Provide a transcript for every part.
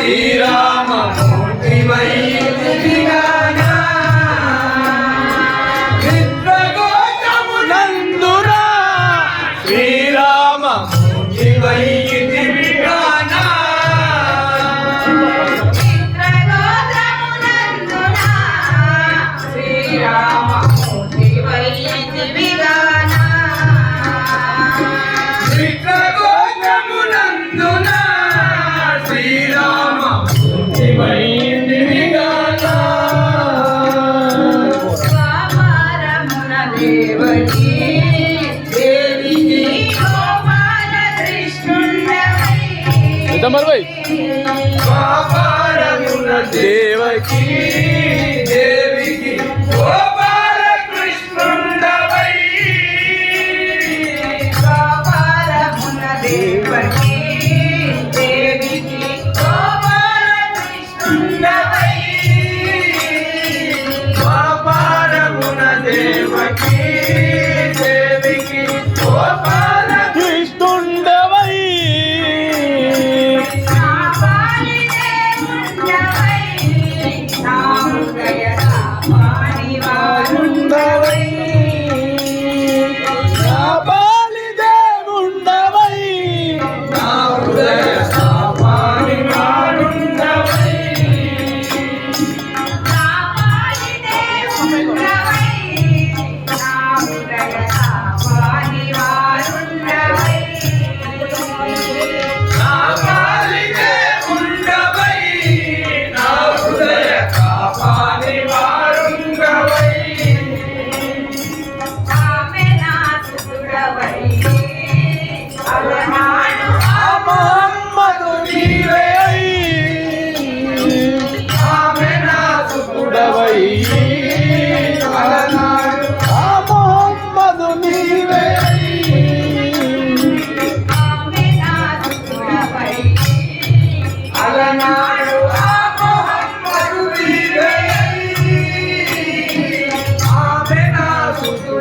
Tira. તમાર ભાઈ Devaki.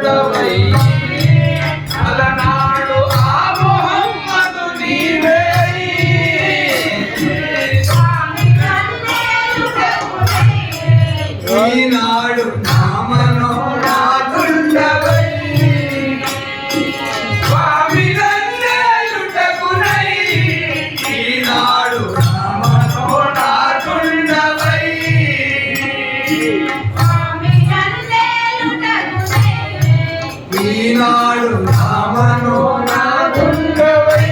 Lord, I'm ఈనాడు నా మనో నా దుర్గవై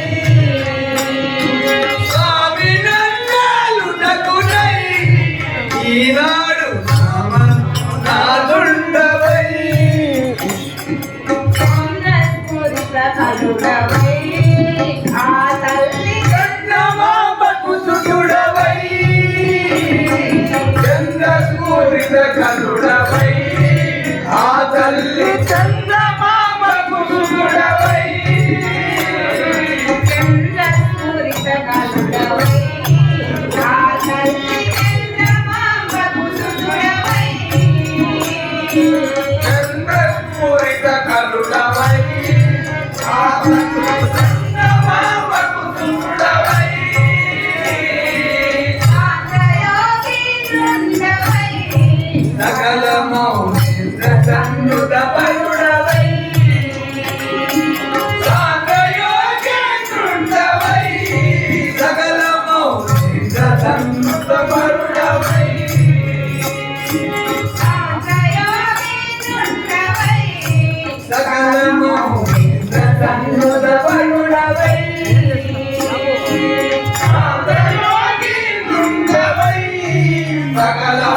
స్వామి నన్నలు నగునై ఈనాడు నా మనో నా దుర్గవై ఆ తల్లి కన్న మా బకు సుడుడవై చంద్రసూరిత కన్న 啊对对 Sakala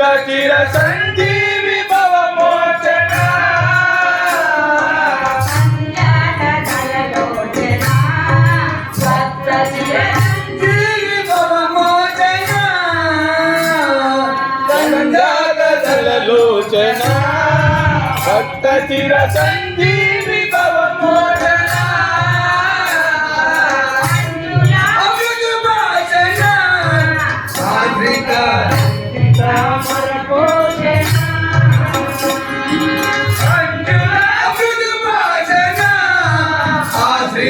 దుఃఖిర సంధి విభవ మోచన సంధి